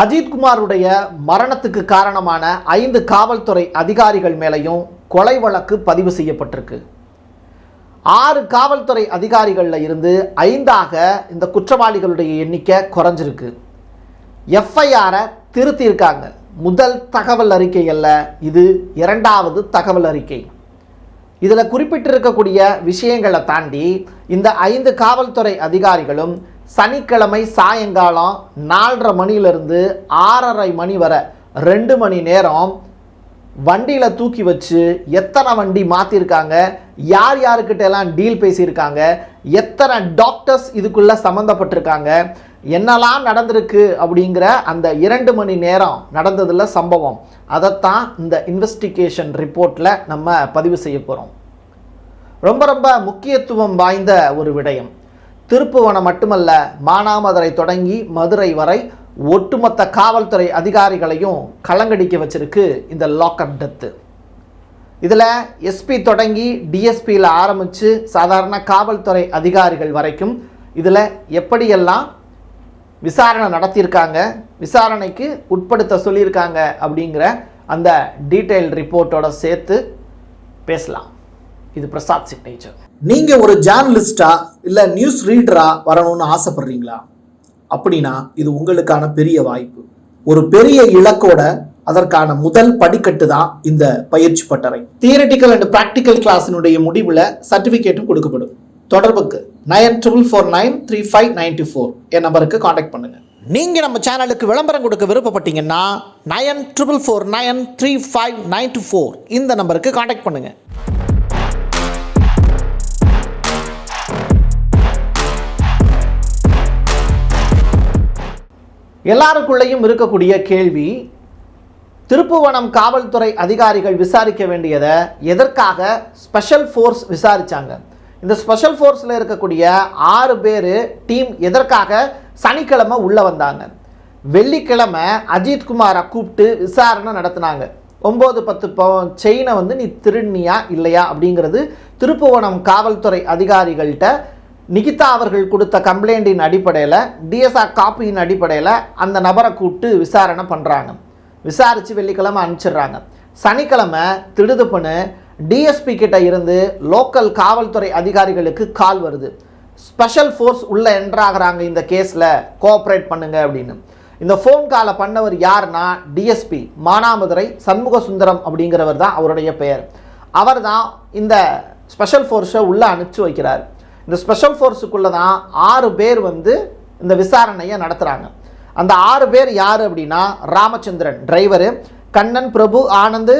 அஜித்குமாருடைய மரணத்துக்கு காரணமான ஐந்து காவல்துறை அதிகாரிகள் மேலையும் கொலை வழக்கு பதிவு செய்யப்பட்டிருக்கு. ஆறு காவல்துறை அதிகாரிகளில் இருந்து ஐந்தாக இந்த குற்றவாளிகளுடைய எண்ணிக்கை குறைஞ்சிருக்கு. எஃப்ஐஆரை திருத்தியிருக்காங்க. முதல் தகவல் அறிக்கை அல்ல இது இரண்டாவது தகவல் அறிக்கை. இதில் குறிப்பிட்டிருக்கக்கூடிய விஷயங்களை தாண்டி இந்த ஐந்து காவல்துறை அதிகாரிகளும் சனிக்கிழமை சாயங்காலம் நாலரை மணிலேருந்து ஆறரை மணி வரை ரெண்டு மணி நேரம் வண்டியில் தூக்கி வச்சு எத்தனை வண்டி மாற்றிருக்காங்க யார் யாருக்கிட்ட எல்லாம் டீல் பேசியிருக்காங்க எத்தனை டாக்டர்ஸ் இதுக்குள்ளே சம்மந்தப்பட்டிருக்காங்க என்னெல்லாம் நடந்திருக்கு அப்படிங்கிற அந்த இரண்டு மணி நேரம் நடந்ததில் சம்பவம். அதைத்தான் இந்த இன்வெஸ்டிகேஷன் ரிப்போர்ட்டில் நம்ம பதிவு செய்ய போகிறோம் ரொம்ப ரொம்ப முக்கியத்துவம் வாய்ந்த ஒரு விடயம். திருப்புவனம் மட்டுமல்ல மானாமதுரை தொடங்கி மதுரை வரை ஒட்டுமொத்த காவல்துறை அதிகாரிகளையும் கலங்கடிக்க வச்சிருக்கு இந்த லாக்அப் டெத்து இதில் எஸ்பி தொடங்கி டிஎஸ்பியில் ஆரம்பித்து சாதாரண காவல்துறை அதிகாரிகள் வரைக்கும் இதில் எப்படியெல்லாம் விசாரணை நடத்தியிருக்காங்க விசாரணைக்கு உட்படுத்த சொல்லியிருக்காங்க அப்படிங்கிற அந்த டீட்டெயில் ரிப்போர்ட்டோட சேர்த்து பேசலாம். இது பிரசாத் சிக்னேச்சர் நீங்கள் ஒரு ஜேர்னலிஸ்டாக இல்லை நியூஸ் ரீடராக வரணும்னு ஆசைப்பட்றீங்களா? அப்படின்னா இது உங்களுக்கான பெரிய வாய்ப்பு. ஒரு பெரிய இலக்கோட அதற்கான முதல் படிக்கட்டு தான் இந்த பயிற்சி பட்டறை. தியரட்டிக்கல் அண்ட் ப்ராக்டிக்கல் கிளாஸினுடைய முடிவில் சர்டிஃபிகேட்டும் கொடுக்கப்படும். தொடர்புக்கு nine triple four nine three five ninety four என் நம்பருக்கு காண்டாக்ட் பண்ணுங்கள் நீங்கள் நம்ம சேனலுக்கு விளம்பரம் கொடுக்க விருப்பப்பட்டீங்கன்னா nine triple four nine three five nine four இந்த நம்பருக்கு காண்டாக்ட் பண்ணுங்கள் எல்லாருக்குள்ளேயும் இருக்கக்கூடிய கேள்வி திருப்புவனம் காவல்துறை அதிகாரிகள் விசாரிக்க வேண்டியதை எதற்காக ஸ்பெஷல் ஃபோர்ஸ் விசாரித்தாங்க இந்த ஸ்பெஷல் ஃபோர்ஸில் இருக்கக்கூடிய ஆறு பேர் டீம் எதற்காக சனிக்கிழமை உள்ளே வந்தாங்க? வெள்ளிக்கிழமை அஜித்குமாரை கூப்பிட்டு விசாரணை நடத்தினாங்க. ஒம்பது பத்து பவன் செயினை வந்து நீ திருநியா இல்லையா அப்படிங்கிறது திருப்புவனம் காவல்துறை அதிகாரிகள்கிட்ட நிகிதா அவர்கள் கொடுத்த கம்ப்ளைண்டின் அடிப்படையில் டிஎஸ்ஆர் காப்பியின் அடிப்படையில் அந்த நபரை கூப்பிட்டு விசாரணை பண்ணுறாங்க விசாரித்து வெள்ளிக்கிழமை அனுப்பிச்சிடுறாங்க. சனிக்கிழமை திடுதுப்புன்னு டிஎஸ்பி கிட்ட இருந்து லோக்கல் காவல்துறை அதிகாரிகளுக்கு கால் வருது. ஸ்பெஷல் ஃபோர்ஸ் உள்ளே என்ட்ராகிறாங்க இந்த கேஸில் கோஆப்ரேட் பண்ணுங்க அப்படின்னு. இந்த ஃபோன் காலை பண்ணவர் யாருன்னா டிஎஸ்பி மானாமதுரை சண்முக சுந்தரம் அப்படிங்கிறவர் தான் அவருடைய பெயர். அவர் தான் இந்த ஸ்பெஷல் ஃபோர்ஸை உள்ளே அனுப்பிச்சு வைக்கிறார். இந்த ஸ்பெஷல் ஃபோர்ஸுக்குள்ளே தான் ஆறு பேர் வந்து இந்த விசாரணையை நடத்துகிறாங்க அந்த ஆறு பேர் யார் அப்படின்னா ராமச்சந்திரன் டிரைவரு கண்ணன் பிரபு ஆனந்து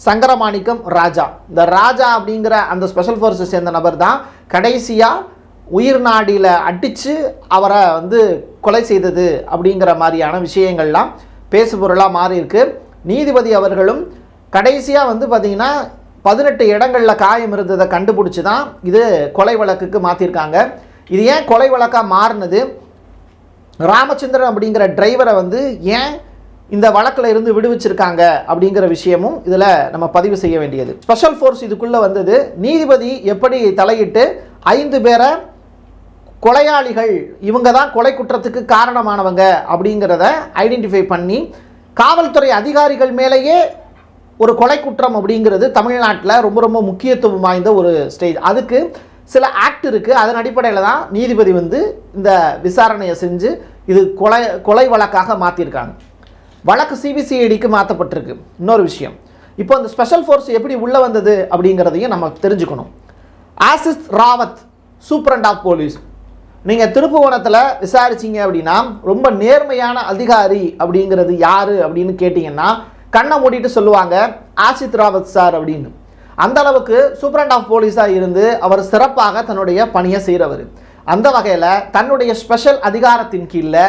சங்கரமாணிக்கம் ராஜா. இந்த ராஜா அப்படிங்கிற அந்த ஸ்பெஷல் ஃபோர்ஸை சேர்ந்த நபர் தான் கடைசியாக உயிர் நாடியில் அடித்து அவரை வந்து கொலை செய்தது அப்படிங்கிற மாதிரியான விஷயங்கள்லாம் பேசுபொருளாக மாறி இருக்கு நீதிபதி அவர்களும் கடைசியாக வந்து பார்த்திங்கன்னா பதினெட்டு இடங்களில் காயம் இருந்ததை கண்டுபிடிச்சி தான் இது கொலை வழக்குக்கு மாற்றிருக்காங்க இது ஏன் கொலை வழக்காக மாறினது? ராமச்சந்திரன் அப்படிங்கிற டிரைவரை வந்து ஏன் இந்த வழக்கில் இருந்து விடுவிச்சிருக்காங்க அப்படிங்கிற விஷயமும் இதில் நம்ம பதிவு செய்ய வேண்டியது. ஸ்பெஷல் ஃபோர்ஸ் இதுக்குள்ளே வந்தது. நீதிபதி எப்படி தலையிட்டு ஐந்து பேரை கொலையாளிகள் இவங்க தான் கொலை குற்றத்துக்கு காரணமானவங்க அப்படிங்கிறத ஐடென்டிஃபை பண்ணி காவல்துறை அதிகாரிகள் மேலேயே ஒரு கொலை குற்றம் அப்படிங்கிறது தமிழ்நாட்டில் ரொம்ப ரொம்ப முக்கியத்துவம் வாய்ந்த ஒரு ஸ்டேஜ் அதுக்கு சில ஆக்ட் இருக்குது அதன் அடிப்படையில் தான் நீதிபதி வந்து இந்த விசாரணையை செஞ்சு இது கொலை கொலை வழக்காக மாற்றிருக்காங்க வழக்கு சிபிசிஐடிக்கு மாற்றப்பட்டிருக்கு இன்னொரு விஷயம். இப்போ இந்த ஸ்பெஷல் ஃபோர்ஸ் எப்படி உள்ளே வந்தது அப்படிங்கிறதையும் நம்ம தெரிஞ்சுக்கணும். Ashish Rawat superintendent of police நீங்கள் திருப்புவனத்தில் விசாரிச்சீங்க அப்படின்னா ரொம்ப நேர்மையான அதிகாரி அப்படிங்கிறது யார் அப்படின்னு கேட்டிங்கன்னா கண்ணை மூடிட்டு சொல்லுவாங்க ஆசித் ராவத் சார் அப்படின்னு. அந்த அளவுக்கு சூப்பரண்ட் ஆஃப் போலீஸாக இருந்து அவர் சிறப்பாக தன்னுடைய பணியை செய்கிறவர் அந்த வகையில் தன்னுடைய ஸ்பெஷல் அதிகாரத்தின் கீழே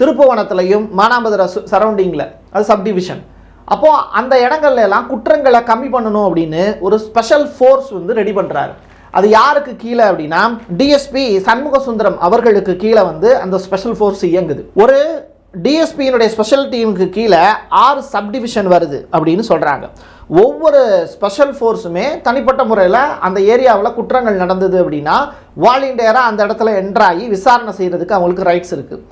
திருப்புவனத்துலையும் மானாமதுரை சரௌண்டிங்கில் அது சப்டிவிஷன். அப்போது அந்த இடங்கள்ல எல்லாம் குற்றங்களை கம்மி பண்ணணும் அப்படின்னு ஒரு ஸ்பெஷல் ஃபோர்ஸ் வந்து ரெடி பண்ணுறாரு அது யாருக்கு கீழே அப்படின்னா டிஎஸ்பி சண்முக சுந்தரம் அவர்களுக்கு கீழே வந்து அந்த ஸ்பெஷல் ஃபோர்ஸ் இயங்குது. ஒரு டிஎஸ்பியினுடைய ஸ்பெஷல் டீமுக்கு கீழே ஆறு சப்டிவிஷன் வருது அப்படின்னு சொல்கிறாங்க ஒவ்வொரு ஸ்பெஷல் ஃபோர்ஸுமே தனிப்பட்ட முறையில் அந்த ஏரியாவில் குற்றங்கள் நடந்தது அப்படின்னா வாலண்டியராக அந்த இடத்துல என்ட்ராகி விசாரணை செய்கிறதுக்கு அவங்களுக்கு ரைட்ஸ் இருக்குது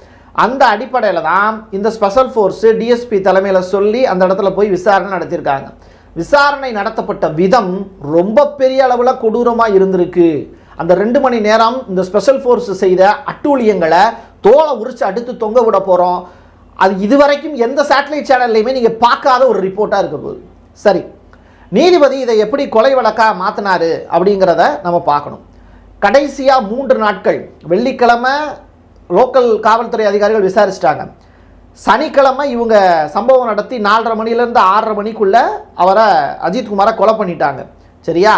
அந்த அடிப்படையில் தான் இந்த ஸ்பெஷல் ஃபோர்ஸு டிஎஸ்பி தலைமையில் சொல்லி அந்த இடத்துல போய் விசாரணை நடத்தியிருக்காங்க. விசாரணை நடத்தப்பட்ட விதம் ரொம்ப பெரிய அளவில் கொடூரமாக இருந்திருக்கு. அந்த ரெண்டு மணி நேரம் இந்த ஸ்பெஷல் ஃபோர்ஸ் செய்த அட்டூழியங்களை தோலை உரிச்சு அடுத்து தொங்க விட போகிறோம் அது இதுவரைக்கும் எந்த சேட்டலைட் சேனல்லையுமே நீங்கள் பார்க்காத ஒரு ரிப்போர்ட்டாக இருக்க போகுது. சரி. நீதிபதி இதை எப்படி கொலை வழக்காக மாற்றினாரு அப்படிங்கிறத நம்ம பார்க்கணும். கடைசியாக மூன்று நாட்கள் வெள்ளிக்கிழமை லோக்கல் காவல்துறை அதிகாரிகள் விசாரிச்சிட்டாங்க. சனிக்கிழமை இவங்க சம்பவம் நடத்தி நாலரை மணிலேருந்து ஆறரை மணிக்குள்ளே அவரை அஜித்குமாரை கொலை பண்ணிட்டாங்க. சரியா?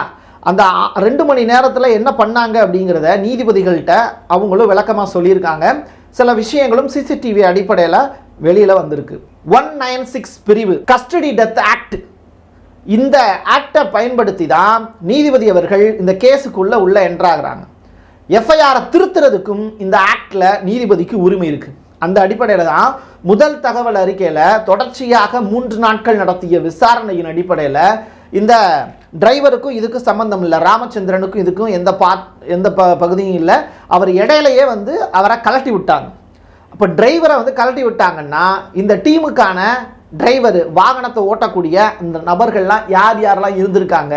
அந்த ரெண்டு மணி நேரத்தில் என்ன பண்ணாங்க அப்படிங்கிறத நீதிபதிகள்கிட்ட அவங்களும் விளக்கமாக சொல்லியிருக்காங்க. சில விஷயங்களும் சிசிடிவி அடிப்படையில் வெளியில் வந்திருக்கு. ஒன் நைன் சிக்ஸ் பிரிவு கஸ்டடி டெத் ஆக்ட். இந்த ஆக்டை பயன்படுத்தி தான் நீதிபதி அவர்கள் இந்த கேஸுக்குள்ளே உள்ள என்ட்ராகிறாங்க எஃப்ஐஆரை திருத்துறதுக்கும் இந்த ஆக்டில் நீதிபதிக்கு உரிமை இருக்குது அந்த அடிப்படையில் தான் முதல் தகவல் அறிக்கையில் தொடர்ச்சியாக மூன்று நாட்கள் நடத்திய விசாரணையின் அடிப்படையில் இந்த டிரைவருக்கும் இதுக்கும் சம்பந்தம் இல்லை. ராமச்சந்திரனுக்கும் இதுக்கும் எந்த பா எந்த ப பகுதியும் இல்லை. அவர் இடையிலையே வந்து அவரை கலட்டி விட்டாங்க. அப்போ டிரைவரை வந்து கழட்டி விட்டாங்கன்னா இந்த டீமுக்கான டிரைவர் வாகனத்தை ஓட்டக்கூடிய இந்த நபர்கள்லாம் யார் யாரெல்லாம் இருந்திருக்காங்க?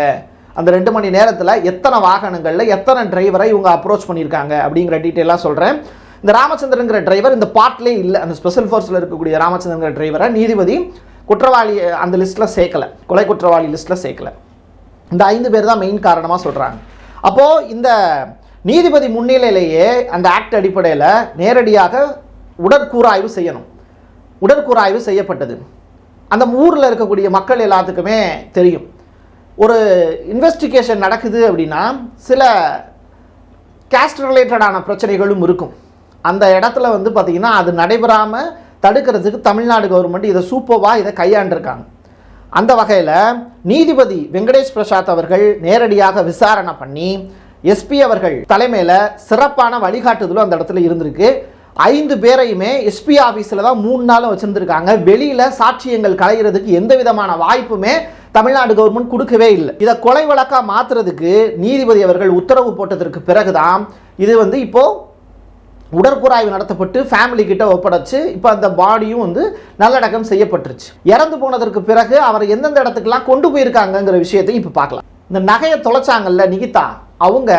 அந்த ரெண்டு மணி நேரத்தில் எத்தனை வாகனங்களில் எத்தனை டிரைவரை இவங்க அப்ரோச் பண்ணியிருக்காங்க அப்படிங்கிற டீட்டெயிலாக சொல்கிறேன் இந்த ராமச்சந்திரங்கிற டிரைவர் இந்த பாட்டிலே இல்லை. அந்த ஸ்பெஷல் ஃபோர்ஸில் இருக்கக்கூடிய ராமச்சந்திரங்கிற டிரைவரை நீதிபதி குற்றவாளி அந்த லிஸ்ட்டில் சேர்க்கல. கொலை குற்றவாளி லிஸ்ட்டில் சேர்க்கல. இந்த ஐந்து பேர் தான் மெயின் காரணமாக சொல்கிறாங்க அப்போது இந்த நீதிபதி முன்னிலையிலேயே அந்த ஆக்ட் அடிப்படையில் நேரடியாக உடற்கூறாய்வு செய்யணும். உடற்கூறாய்வு செய்யப்பட்டது. அந்த ஊரில் இருக்கக்கூடிய மக்கள் எல்லாத்துக்குமே தெரியும். ஒரு இன்வெஸ்டிகேஷன் நடக்குது அப்படின்னா சில கேஸ்ட் ரிலேட்டடான பிரச்சனைகளும் இருக்கும். அந்த இடத்துல வந்து பார்த்திங்கன்னா அது நடைபெறாமல் தடுக்கிறதுக்கு தமிழ்நாடு கவர்மெண்ட் இதை சூப்பர்வாக இதை கையாண்டிருக்காங்க. அந்த வகையில் நீதிபதி வெங்கடேஷ் பிரசாத் அவர்கள் நேரடியாக விசாரணை பண்ணி எஸ்பி அவர்கள் தலைமையில் சிறப்பான வழிகாட்டுதலும் அந்த இடத்துல இருந்திருக்கு. ஐந்து பேரையுமே எஸ்பி ஆஃபீஸில் தான் மூணு நாளும் வச்சுருந்துருக்காங்க. வெளியில் சாட்சியங்கள் களைகிறதுக்கு எந்த விதமான வாய்ப்புமே தமிழ்நாடு கவர்மெண்ட் கொடுக்கவே இல்லை. இதை கொலை வழக்காக மாற்றுறதுக்கு நீதிபதி அவர்கள் உத்தரவு போட்டதற்கு பிறகுதான் இது வந்து இப்போது உடற்கூறாய்வு நடத்தப்பட்டு ஃபேமிலி கிட்ட ஒப்படைச்சு இப்போ அந்த பாடியும் வந்து நல்லடக்கம் செய்யப்பட்டுருச்சு. இறந்து போனதற்கு பிறகு அவரை எந்தெந்த இடத்துக்குலாம் கொண்டு போயிருக்காங்கங்கிற விஷயத்தையும் இப்போ பார்க்கலாம். இந்த நகையை தொலைச்சாங்கல்ல நிகிதா அவங்க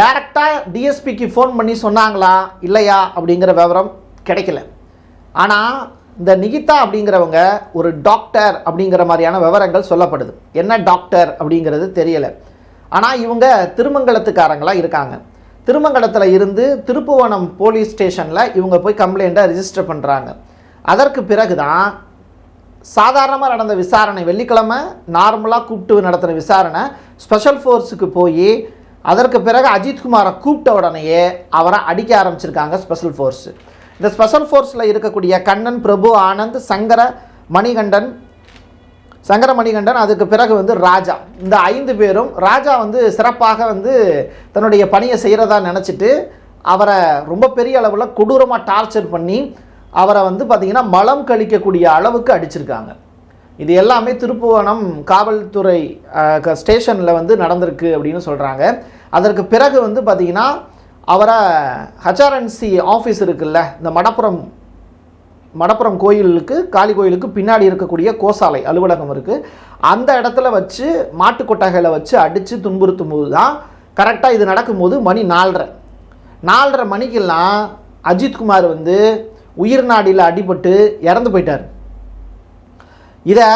டைரக்டாக டிஎஸ்பிக்கு ஃபோன் பண்ணி சொன்னாங்களா இல்லையா அப்படிங்கிற விவரம் கிடைக்கல. ஆனால் இந்த நிகிதா அப்படிங்கிறவங்க ஒரு டாக்டர் அப்படிங்கிற மாதிரியான விவரங்கள் சொல்லப்படுது. என்ன டாக்டர் அப்படிங்கிறது தெரியலை. ஆனால் இவங்க திருமங்கலத்துக்காரங்களாக இருக்காங்க. திருமங்கலத்தில் இருந்து திருப்புவனம் போலீஸ் ஸ்டேஷனில் இவங்க போய் கம்ப்ளைண்ட்டை ரிஜிஸ்டர் பண்ணுறாங்க அதற்கு பிறகு தான் சாதாரணமாக நடந்த விசாரணை வெள்ளிக்கிழமை நார்மலாக கூப்பிட்டு நடத்துகிற விசாரணை ஸ்பெஷல் ஃபோர்ஸுக்கு போய் அதற்கு பிறகு அஜித்குமாரை கூப்பிட்ட உடனேயே அவரை அடிக்க ஆரம்பிச்சிருக்காங்க ஸ்பெஷல் ஃபோர்ஸு இந்த ஸ்பெஷல் ஃபோர்ஸில் இருக்கக்கூடிய கண்ணன் பிரபு ஆனந்த் சங்கர மணிகண்டன் சங்கரமணிகண்டன் அதுக்கு பிறகு வந்து ராஜா. இந்த ஐந்து பேரும் ராஜா வந்து சிறப்பாக வந்து தன்னுடைய பணியை செய்கிறதா நினச்சிட்டு அவரை ரொம்ப பெரிய அளவில் கொடூரமாக டார்ச்சர் பண்ணி அவரை வந்து பார்த்திங்கன்னா மலம் கழிக்கக்கூடிய அளவுக்கு அடிச்சிருக்காங்க. இது எல்லாமே திருப்புவனம் காவல்துறை ஸ்டேஷனில் வந்து நடந்திருக்கு அப்படின்னு சொல்கிறாங்க அதற்கு பிறகு வந்து பார்த்திங்கன்னா அவரை ஹச்ஆர்என்சி ஆஃபீஸ் இருக்குல்ல இந்த மடப்புறம் மடப்புறம் கோயிலுக்கு காளி கோயிலுக்கு பின்னாடி இருக்கக்கூடிய கோசாலை அலுவலகம் இருக்குது அந்த இடத்துல வச்சு மாட்டு கொட்டகையில் வச்சு அடித்து துன்புறுத்தும் போது தான் கரெக்டாக இது நடக்கும்போது மணி நாலரை. நாலரை மணிக்கெல்லாம் அஜித்குமார் வந்து உயிர் நாடியில் அடிபட்டு இறந்து போயிட்டார். இதை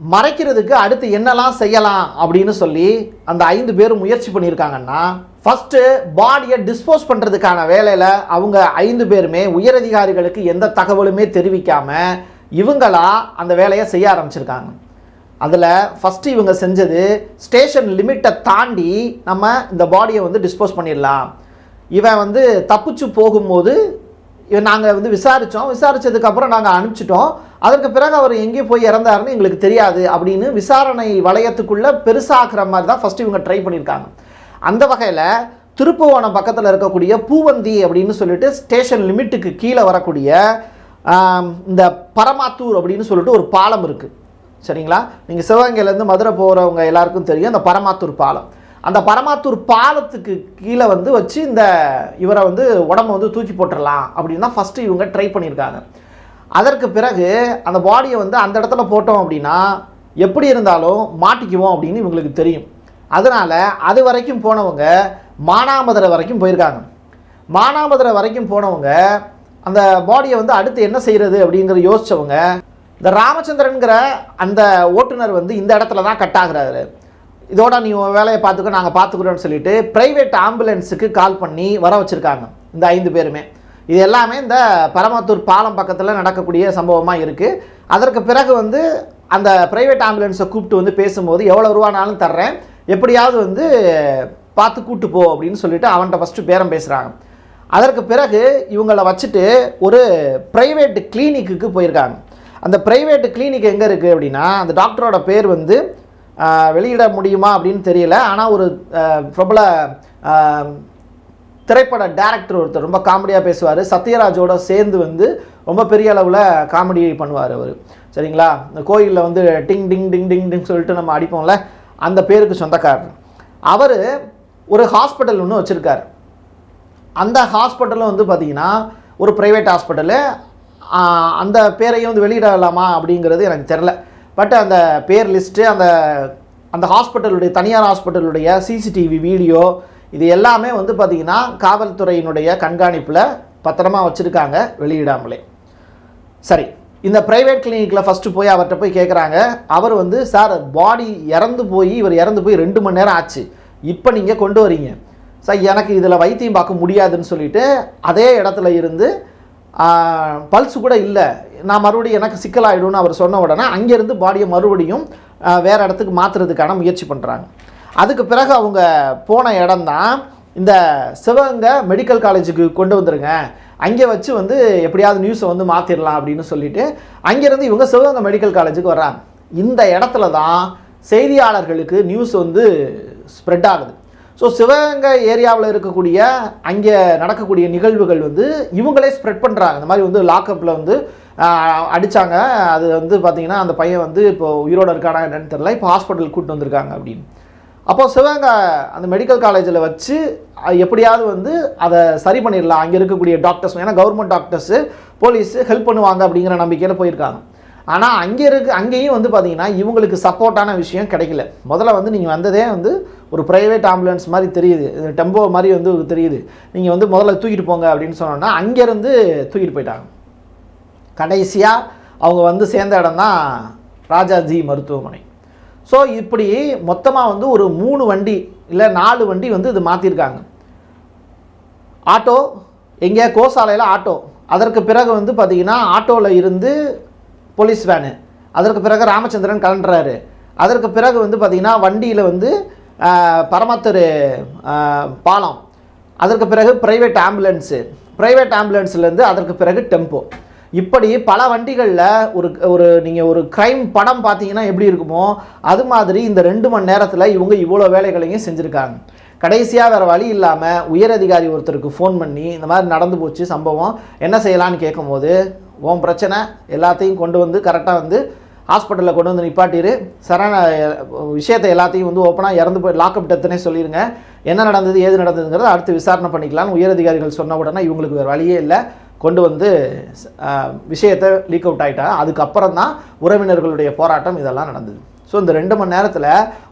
மறைக்கிறதுக்கு அடுத்து என்னெல்லாம் செய்யலாம் அப்படின்னு சொல்லி அந்த ஐந்து பேரும் முயற்சி பண்ணியிருக்காங்கன்னா ஃபஸ்ட்டு பாடியை டிஸ்போஸ் பண்ணுறதுக்கான வேலையில் அவங்க ஐந்து பேருமே உயரதிகாரிகளுக்கு எந்த தகவலுமே தெரிவிக்காமல் இவங்களா அந்த வேலையை செய்ய ஆரம்பிச்சிருக்காங்க. அதில் ஃபஸ்ட்டு இவங்க செஞ்சது ஸ்டேஷன் லிமிட்டை தாண்டி நம்ம இந்த பாடியை வந்து டிஸ்போஸ் பண்ணிடலாம். இவன் வந்து தப்பிச்சு போகும்போது இவன் நாங்கள் வந்து விசாரித்தோம் விசாரித்ததுக்கப்புறம் நாங்கள் அனுப்பிச்சிட்டோம். அதற்கு பிறகு அவர் எங்கே போய் இறந்தாருன்னு எங்களுக்கு தெரியாது அப்படின்னு விசாரணை வளையத்துக்குள்ளே பெருசாகிற மாதிரி தான் ஃபஸ்ட்டு இவங்க ட்ரை பண்ணியிருக்காங்க. அந்த வகையில் திருப்புவனம் பக்கத்தில் இருக்கக்கூடிய பூவந்தி அப்படின்னு சொல்லிட்டு ஸ்டேஷன் லிமிட்டுக்கு கீழே வரக்கூடிய இந்த பரமாத்தூர் அப்படின்னு சொல்லிட்டு ஒரு பாலம் இருக்குது சரிங்களா? நீங்கள் சிவகங்கையிலேருந்து மதுரை போகிறவங்க எல்லாருக்கும் தெரியும் அந்த பரமாத்தூர் பாலம். அந்த பரமாத்தூர் பாலத்துக்கு கீழே வந்து வச்சு இந்த இவரை வந்து உடம்ப வந்து தூக்கி போட்டுடலாம் அப்படின்னு தான் ஃபஸ்ட்டு இவங்க ட்ரை பண்ணியிருக்காங்க. அதற்கு பிறகு அந்த பாடியை வந்து அந்த இடத்துல போட்டோம் அப்படின்னா எப்படி இருந்தாலும் மாட்டிக்குவோம் அப்படின்னு இவங்களுக்கு தெரியும். அதனால் அது வரைக்கும் போனவங்க மானாமதுரை வரைக்கும் போயிருக்காங்க. மானாமதுரை வரைக்கும் போனவங்க அந்த பாடியை வந்து அடுத்து என்ன செய்கிறது அப்படிங்கிற யோசித்தவங்க இந்த ராமச்சந்திரனுங்கிற அந்த ஓட்டுநர் வந்து இந்த இடத்துல தான் கட் ஆகுறாரு. இதோட நீ உன் வேலையை பார்த்துக்கோ நாங்கள் பார்த்துக்குறோன்னு சொல்லிட்டு ப்ரைவேட் ஆம்புலன்ஸுக்கு கால் பண்ணி வர வச்சுருக்காங்க. இந்த ஐந்து பேருமே. இது எல்லாமே இந்த பரமத்தூர் பாலம் பக்கத்தில் நடக்கக்கூடிய சம்பவமாக இருக்குது அதற்கு பிறகு வந்து அந்த ப்ரைவேட் ஆம்புலன்ஸை கூப்பிட்டு வந்து பேசும்போது எவ்வளோ ரூபானாலும் தர்றேன். எப்படியாவது வந்து பார்த்து கூட்டு போ அப்படின்னு சொல்லிட்டு அவன்கிட்ட ஃபஸ்ட்டு பேரம் பேசுகிறாங்க அதற்கு பிறகு இவங்கள வச்சுட்டு ஒரு ப்ரைவேட் கிளினிக்கு போயிருக்காங்க. அந்த ப்ரைவேட் கிளினிக் எங்கே இருக்குது அப்படின்னா அந்த டாக்டரோட பேர் வந்து வெளியிட முடியுமா அப்படின்னு தெரியல. ஆனால் ஒரு பிரபல திரைப்பட டேரக்டர் ஒருத்தர் ரொம்ப காமெடியாக பேசுவார். சத்யராஜோட சேர்ந்து வந்து ரொம்ப பெரிய அளவில் காமெடி பண்ணுவார் அவர். சரிங்களா? இந்த கோயிலில் வந்து டிங் டிங் டிங் டிங் டிங் சொல்லிட்டு நம்ம அடிப்போம்ல அந்த பேருக்கு சொந்தக்காரர். அவர் ஒரு ஹாஸ்பிட்டல் ஒன்று வச்சுருக்கார். அந்த ஹாஸ்பிட்டலும் வந்து பார்த்தீங்கன்னா ஒரு ப்ரைவேட் ஹாஸ்பிட்டலு அந்த பேரையும் வந்து வெளியிடலாமா அப்படிங்கிறது எனக்கு தெரில பட் அந்த பேர் லிஸ்ட்டு அந்த அந்த ஹாஸ்பிட்டலுடைய தனியார் ஹாஸ்பிட்டலுடைய சிசிடிவி வீடியோ இது எல்லாமே வந்து பார்த்திங்கன்னா காவல்துறையினுடைய கண்காணிப்பில் பத்திரமா வச்சுருக்காங்க வெளியிடாமலே. சரி இந்த ப்ரைவேட் கிளினிக்கில் ஃபஸ்ட்டு போய் அவர்கிட்ட போய் கேட்குறாங்க அவர் வந்து சார் பாடி இறந்து போய் இவர் இறந்து போய் ரெண்டு மணி நேரம் ஆச்சு. இப்போ நீங்கள் கொண்டு வரீங்க. சார் எனக்கு இதில் வைத்தியம் பார்க்க முடியாதுன்னு சொல்லிட்டு அதே இடத்துல இருந்து பல்ஸ் கூட இல்லை. நான் மறுபடியும் எனக்கு சிக்கலாயிடும்னு அவர் சொன்ன உடனே அங்கேருந்து பாடியை மறுபடியும் வேறு இடத்துக்கு மாற்றுறதுக்கான முயற்சி பண்ணுறாங்க அதுக்கு பிறகு அவங்க போன இடம்தான் இந்த சிவகங்கை மெடிக்கல் காலேஜுக்கு கொண்டு வந்துருங்க. அங்கே வச்சு வந்து எப்படியாவது நியூஸை வந்து மாற்றிடலாம் அப்படின்னு சொல்லிட்டு அங்கேருந்து இவங்க சிவகங்கை மெடிக்கல் காலேஜுக்கு வர்றாங்க. இந்த இடத்துல தான் செய்தியாளர்களுக்கு நியூஸ் வந்து ஸ்ப்ரெட் ஆகுது. ஸோ சிவகங்கை ஏரியாவில் இருக்கக்கூடிய அங்கே நடக்கக்கூடிய நிகழ்வுகள் வந்து இவங்களே ஸ்ப்ரெட் பண்ணுறாங்க இந்த மாதிரி வந்து லாக்அப்பில் வந்து அடித்தாங்க அது வந்து பார்த்திங்கன்னா அந்த பையன் வந்து இப்போ உயிரோட இருக்கானா என்னன்னு தெரில இப்போ ஹாஸ்பிட்டல் கூப்பிட்டு வந்திருக்காங்க அப்படின்னு. அப்போ சிவகங்கை அந்த மெடிக்கல் காலேஜில் வச்சு எப்படியாவது வந்து அதை சரி பண்ணிடலாம். அங்கே இருக்கக்கூடிய டாக்டர்ஸ் ஏன்னா கவர்மெண்ட் டாக்டர்ஸு போலீஸு ஹெல்ப் பண்ணுவாங்க அப்படிங்கிற நம்பிக்கையில் போயிருக்காங்க. ஆனால் அங்கே இருக்கு அங்கேயும் வந்து பார்த்தீங்கன்னா இவங்களுக்கு சப்போர்ட்டான விஷயம் கிடைக்கல. முதல்ல வந்து நீங்கள் வந்ததே வந்து ஒரு ப்ரைவேட் ஆம்புலன்ஸ் மாதிரி தெரியுது. டெம்போ மாதிரி வந்து தெரியுது. நீங்கள் வந்து முதல்ல தூக்கிட்டு போங்க அப்படின்னு சொன்னோன்னா அங்கேருந்து தூக்கிட்டு போயிட்டாங்க. கடைசியாக அவங்க வந்து சேர்ந்த இடம் தான் ராஜாஜி மருத்துவமனை. ஸோ இப்படி மொத்தமாக வந்து ஒரு மூணு வண்டி இல்லை நாலு வண்டி வந்து இது மாற்றிருக்காங்க ஆட்டோ எங்கே கோசாலையில் ஆட்டோ அதற்கு பிறகு வந்து பார்த்திங்கன்னா ஆட்டோவில் இருந்து போலீஸ் வேனு அதற்கு பிறகு ராமச்சந்திரன் கலண்டுறாரு அதற்கு பிறகு வந்து பார்த்திங்கன்னா வண்டியில் வந்து பரமத்தர் பாலம். அதற்கு பிறகு ப்ரைவேட் ஆம்புலன்ஸு ப்ரைவேட் ஆம்புலன்ஸ்லேருந்து அதற்கு பிறகு டெம்போ இப்படி பல வண்டிகளில் ஒரு ஒரு நீங்கள் ஒரு க்ரைம் படம் பார்த்தீங்கன்னா எப்படி இருக்குமோ அது மாதிரி இந்த ரெண்டு மணி நேரத்தில் இவங்க இவ்வளோ வேலைகளையும் செஞ்சுருக்காங்க. கடைசியாக வேறு வழி இல்லாமல் உயரதிகாரி ஒருத்தருக்கு ஃபோன் பண்ணி இந்த மாதிரி நடந்து போச்சு சம்பவம் என்ன செய்யலான்னு கேட்கும்போது உன் பிரச்சனை எல்லாத்தையும் கொண்டு வந்து கரெக்டாக வந்து ஹாஸ்பிட்டலில் கொண்டு வந்து நிப்பாட்டிரு. சரண விஷயத்தை எல்லாத்தையும் வந்து ஓப்பனாக இறந்து போய் லாக்அப் டெத்துனே சொல்லிடுங்க என்ன நடந்தது ஏது நடந்ததுங்கிறத அடுத்து விசாரணை பண்ணிக்கலாம்னு உயரதிகாரிகள் சொன்ன உடனே இவங்களுக்கு வேறு வழியே இல்லை. கொண்டு வந்து விஷயத்தை லீக் அவுட் ஆகிட்டா அதுக்கப்புறம் தான் உறவினர்களுடைய போராட்டம் இதெல்லாம் நடந்தது. ஸோ இந்த ரெண்டு மணி நேரத்தில்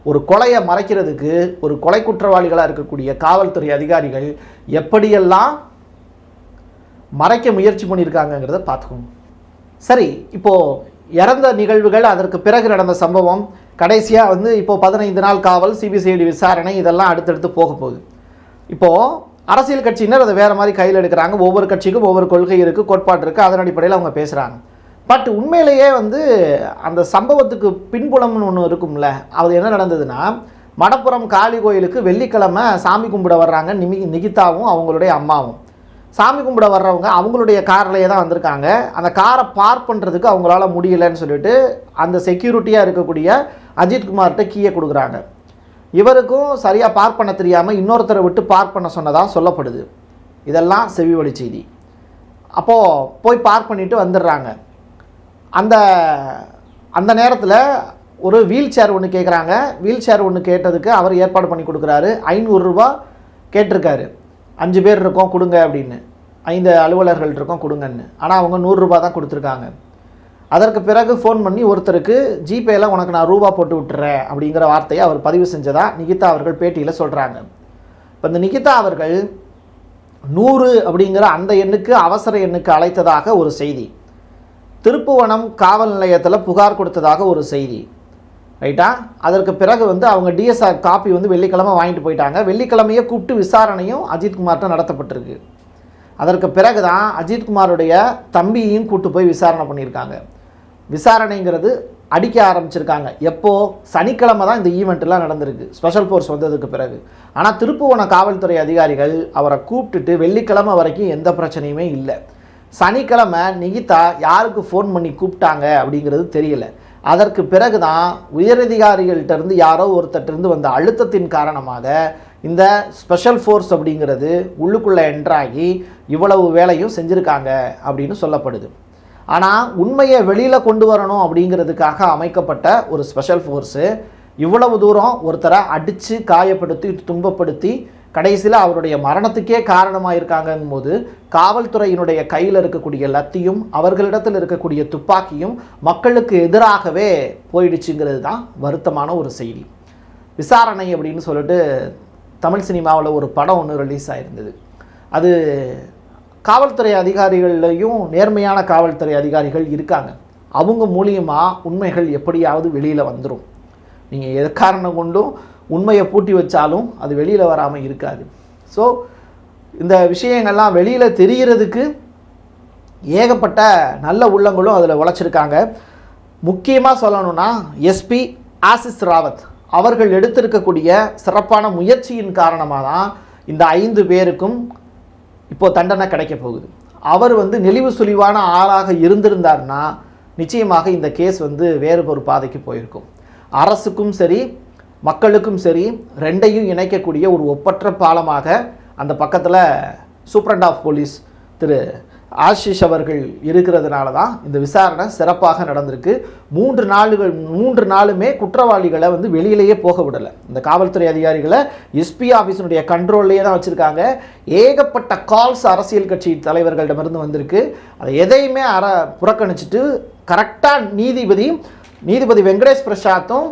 ஒரு கொலையை மறைக்கிறதுக்கு ஒரு கொலை குற்றவாளிகளாக இருக்கக்கூடிய காவல்துறை அதிகாரிகள் எப்படியெல்லாம் மறைக்க முயற்சி பண்ணியிருக்காங்கங்கிறத பார்த்துக்கணும். சரி இப்போது இறந்த நிகழ்வுகள் அதற்கு பிறகு நடந்த சம்பவம் கடைசியாக வந்து இப்போ பதினைந்து நாள் காவல் சிபிசிஐடி விசாரணை இதெல்லாம் அடுத்தடுத்து போக போகுது. இப்போது அரசியல் கட்சியினர் அதை வேறு மாதிரி கையில் எடுக்கிறாங்க. ஒவ்வொரு கட்சிக்கும் ஒவ்வொரு கொள்கை இருக்குது கோட்பாடு இருக்குது அதன் அடிப்படையில் அவங்க பேசுகிறாங்க பட் உண்மையிலேயே வந்து அந்த சம்பவத்துக்கு பின்புலம்னு ஒன்று இருக்கும்ல. அது என்ன நடந்ததுன்னா மடப்புறம் காளி கோயிலுக்கு வெள்ளிக்கிழமை சாமி கும்பிட வர்றாங்க நிமி நிகிதாவும் அவங்களுடைய அம்மாவும். சாமி கும்பிட வர்றவங்க அவங்களுடைய கார்லேயே தான் வந்திருக்காங்க. அந்த காரை பார்க் பண்ணுறதுக்கு அவங்களால முடியலன்னு சொல்லிட்டு அந்த செக்யூரிட்டியாக இருக்கக்கூடிய அஜித்குமார்கிட்ட கீயை கொடுக்குறாங்க. இவருக்கும் சரியாக பார்க் பண்ண தெரியாமல் இன்னொருத்தரை விட்டு பார்க் பண்ண சொன்னதாக சொல்லப்படுது. இதெல்லாம் செவி வழி செய்தி. அப்போது போய் பார்க் பண்ணிட்டு வந்துடுறாங்க. அந்த அந்த நேரத்தில் ஒரு வீல் சேர் ஒன்று கேட்குறாங்க வீல் சேர் ஒன்று கேட்டதுக்கு அவர் ஏற்பாடு பண்ணி கொடுக்குறாரு. ஐநூறுரூவா கேட்டிருக்காரு. அஞ்சு பேர் இருக்கோம் கொடுங்க அப்படின்னு. ஐந்து அலுவலர்கள் இருக்கோம் கொடுங்கன்னு. ஆனால் அவங்க நூறுரூபா தான் கொடுத்துருக்காங்க. அதற்கு பிறகு ஃபோன் பண்ணி ஒருத்தருக்கு ஜிபேல உனக்கு நான் ரூபா போட்டு விட்டுறேன் அப்படிங்கிற வார்த்தையை அவர் பதிவு செஞ்சதாக நிகிதா அவர்கள் பேட்டியில் சொல்கிறாங்க இப்போ இந்த நிகிதா அவர்கள் நூறு அப்படிங்கிற அந்த எண்ணுக்கு அவசர எண்ணுக்கு அழைத்ததாக ஒரு செய்தி. திருப்புவனம் காவல் நிலையத்தில் புகார் கொடுத்ததாக ஒரு செய்தி. ரைட்டா? அதற்கு பிறகு வந்து அவங்க டிஎஸ்ஆர் காப்பி வந்து வெள்ளிக்கிழமை வாங்கிட்டு போயிட்டாங்க. வெள்ளிக்கிழமையே கூப்பிட்டு விசாரணையும் அஜித்குமார்கிட்ட நடத்தப்பட்டிருக்கு. அதற்கு பிறகு தான் அஜித்குமாருடைய தம்பியையும் கூப்பிட்டு போய் விசாரணை பண்ணியிருக்காங்க. விசாரணைங்கிறது அடிக்க ஆரம்பிச்சிருக்காங்க. எப்போது சனிக்கிழமை தான் இந்த ஈவெண்ட்லாம் நடந்திருக்கு. ஸ்பெஷல் ஃபோர்ஸ் வந்ததுக்கு பிறகு. ஆனால் திருப்புவன காவல்துறை அதிகாரிகள் அவரை கூப்பிட்டுட்டு வெள்ளிக்கிழமை வரைக்கும் எந்த பிரச்சனையுமே இல்லை. சனிக்கிழமை நிகிதா யாருக்கு ஃபோன் பண்ணி கூப்பிட்டாங்க அப்படிங்கிறது தெரியல. அதற்கு பிறகு தான் உயரதிகாரிகள்கிட்ட இருந்து யாரோ ஒருத்தட்டிருந்து வந்த அழுத்தத்தின் காரணமாக இந்த ஸ்பெஷல் ஃபோர்ஸ் அப்படிங்கிறது உள்ளுக்குள்ளே என்ட்ராகி இவ்வளவு வேலையும் செஞ்சுருக்காங்க அப்படின்னு சொல்லப்படுது. ஆனால் உண்மையை வெளியில் கொண்டு வரணும் அப்படிங்கிறதுக்காக அமைக்கப்பட்ட ஒரு ஸ்பெஷல் ஃபோர்ஸு இவ்வளவு தூரம் ஒருத்தரை அடித்து காயப்படுத்தி துன்பப்படுத்தி கடைசியில் அவருடைய மரணத்துக்கே காரணமாக இருக்காங்கும் போது காவல்துறையினுடைய கையில் இருக்கக்கூடிய லத்தியும் அவர்களிடத்தில் இருக்கக்கூடிய துப்பாக்கியும் மக்களுக்கு எதிராகவே போயிடுச்சுங்கிறது தான் வருத்தமான ஒரு செய்தி. விசாரணை அப்படின்னு சொல்லிட்டு தமிழ் சினிமாவில் ஒரு படம் ஒன்று ரிலீஸ் ஆகிருந்தது அது காவல்துறை அதிகாரிகள்லையும் நேர்மையான காவல்துறை அதிகாரிகள் இருக்காங்க. அவங்க மூலியமாக உண்மைகள் எப்படியாவது வெளியில் வந்துடும் நீங்கள் எக்காரணம் கொண்டும் உண்மையை பூட்டி வச்சாலும் அது வெளியில் வராமல் இருக்காது. ஸோ இந்த விஷயங்கள்லாம் வெளியில் தெரிகிறதுக்கு ஏகப்பட்ட நல்ல உள்ளங்களும் அதில் உழைச்சிருக்காங்க. முக்கியமாக சொல்லணும்னா எஸ்பி ஆசிஸ் ராவத் அவர்கள் எடுத்திருக்கக்கூடிய சிறப்பான முயற்சியின் காரணமாக தான் இந்த ஐந்து பேருக்கும் இப்போது தண்டனை கிடைக்க போகுது. அவர் வந்து நெளிவு சுழிவான ஆளாக இருந்திருந்தார்னா நிச்சயமாக இந்த கேஸ் வந்து வேறு ஒரு பாதைக்கு போயிருக்கும். அரசுக்கும் சரி மக்களுக்கும் சரி ரெண்டையும் இணைக்கக்கூடிய ஒரு ஒப்பற்ற பாலமாக அந்த பக்கத்தில் superintendent of police Thiru Ashish அவர்கள் இருக்கிறதுனால தான் இந்த விசாரணை சிறப்பாக நடந்திருக்கு. மூன்று நாளுகள் மூன்று நாளுமே குற்றவாளிகளை வந்து வெளியிலேயே போக விடலை. இந்த காவல்துறை அதிகாரிகளை எஸ்பி ஆஃபீஸினுடைய கண்ட்ரோல்லையே தான் வச்சுருக்காங்க. ஏகப்பட்ட கால்ஸ் அரசியல் கட்சி தலைவர்களிடமிருந்து வந்திருக்கு. அதை எதையுமே அற புறக்கணிச்சிட்டு கரெக்டாக நீதிபதி நீதிபதி வெங்கடேஷ் பிரசாத்தும்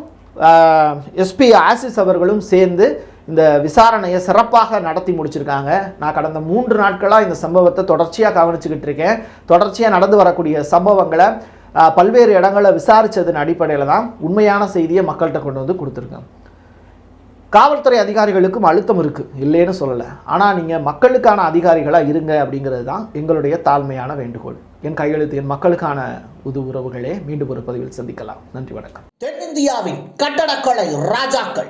எஸ்பி ஆசிஸ் அவர்களும் சேர்ந்து இந்த விசாரணையை சிறப்பாக நடத்தி முடிச்சிருக்காங்க. நான் கடந்த மூன்று நாட்களாக இந்த சம்பவத்தை தொடர்ச்சியாக கவனிச்சுக்கிட்டு இருக்கேன். தொடர்ச்சியாக நடந்து வரக்கூடிய சம்பவங்களை பல்வேறு இடங்களை விசாரித்ததன் அடிப்படையில் தான் உண்மையான செய்தியை மக்கள்கிட்ட கொண்டு வந்து கொடுத்துருக்கேன் காவல்துறை அதிகாரிகளுக்கும் அழுத்தம் இருக்குது இல்லைன்னு சொல்லலை. ஆனால் நீங்கள் மக்களுக்கான அதிகாரிகளாக இருங்க அப்படிங்கிறது தான் எங்களுடைய தாழ்மையான வேண்டுகோள். என் கையெழுத்து என் மக்களுக்கான உது உறவுகளே மீண்டும் ஒரு பதிவில் சந்திக்கலாம். நன்றி வணக்கம். தென்னிந்தியாவின் கட்டடக்கலை ராஜாக்கள்.